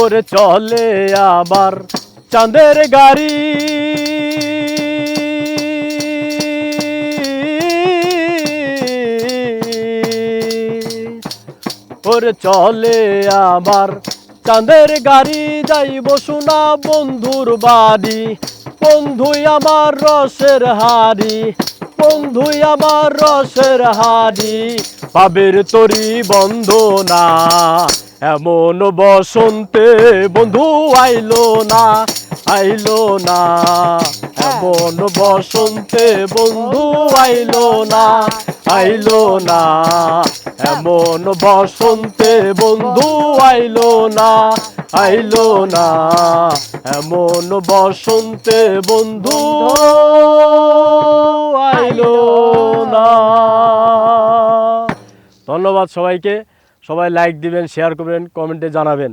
ওরে চলে আবার চাঁদের গাড়ি। ওরে চলে আবার চাঁদের গাড়ি যাইব শোনা বন্ধুর বাড়ি। বন্ধুই আমার রসের হাড়ি, বন্ধুই আমার রসের হাড়ি। পাবের তরি বন্ধনা, এমন বসন্তে বন্ধু আইলো না আইলো না। এমন বসন্তে বন্ধু আইলো না আইলো না। এমন বসন্তে বন্ধু আইলো না আইলো না। এমন বসন্তে বন্ধু ধন্যবাদ সবাইকে। সবাই লাইক দিবেন শেয়ার করবেন কমেন্টে জানাবেন।